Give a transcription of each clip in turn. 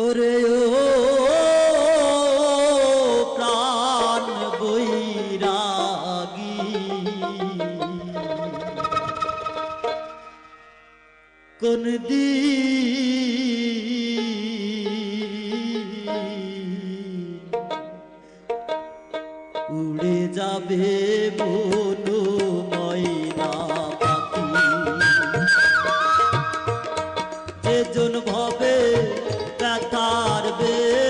ওরে ও প্রাণ বৈরাগী। কোন দিন পারবে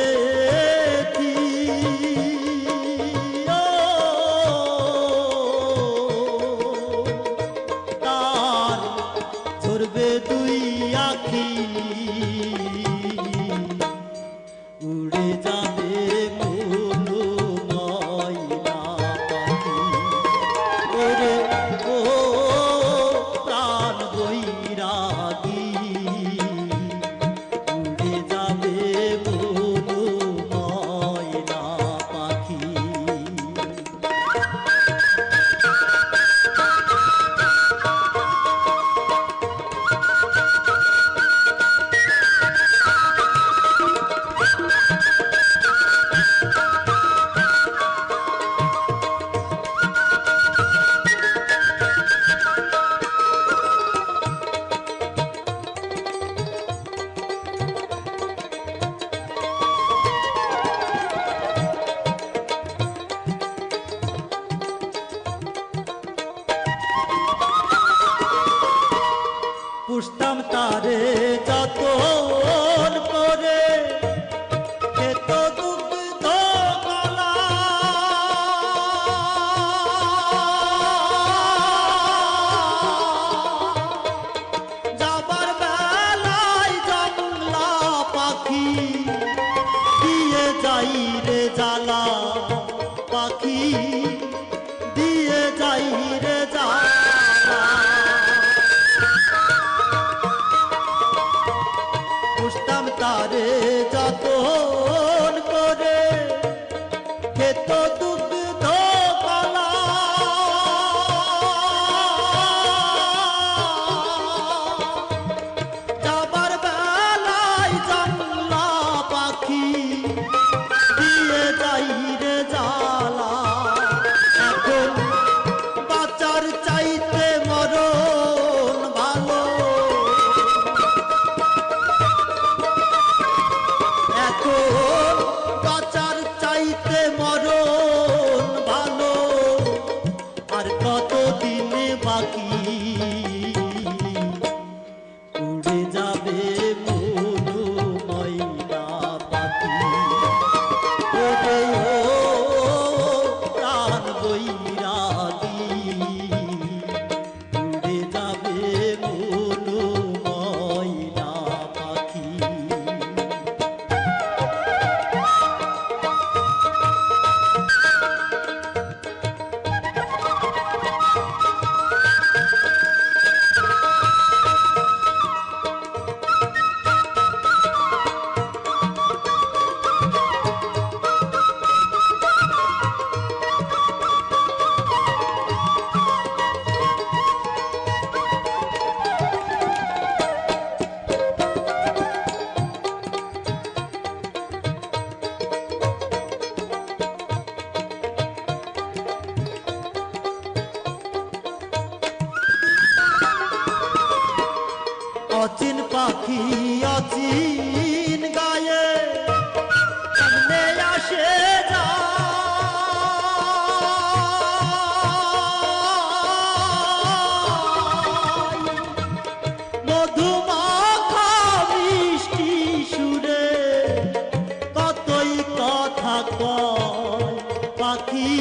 পুষতাম তারে যত পুষতাম তারে যাতন করে। খেত দুগ্ধ কলা যাবার বেলায় জানলা মরো পাখি অচিন গায়ে কেমনে আসে যা। মধুমাখা মিষ্টি সুরে কতই কথা কয় পাখি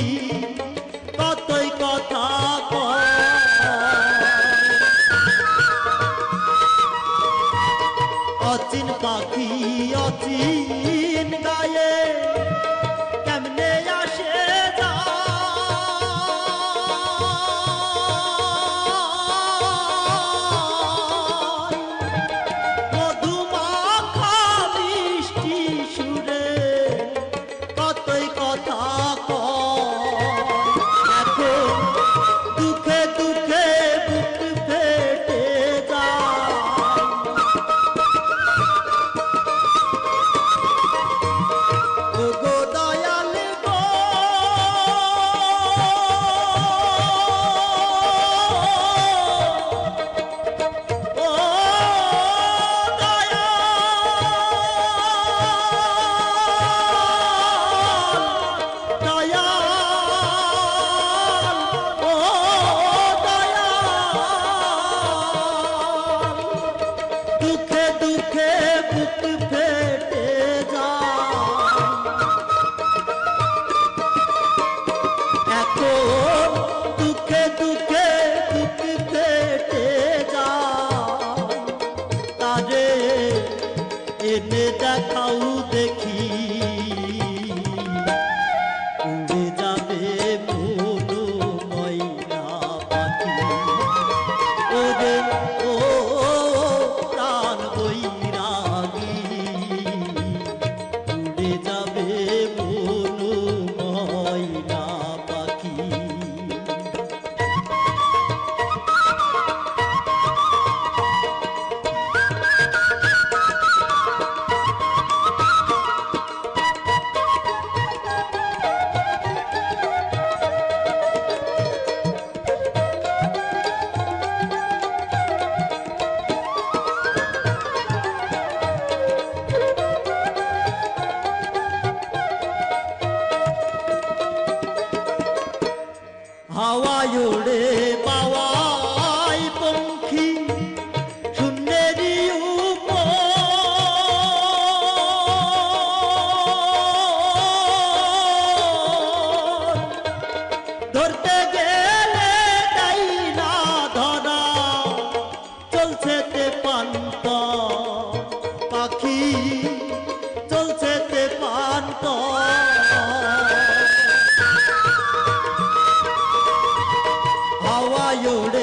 হাওয়ায় পাওয়াই পঙ্খী শূন্যেরই ধরতে தாயோடே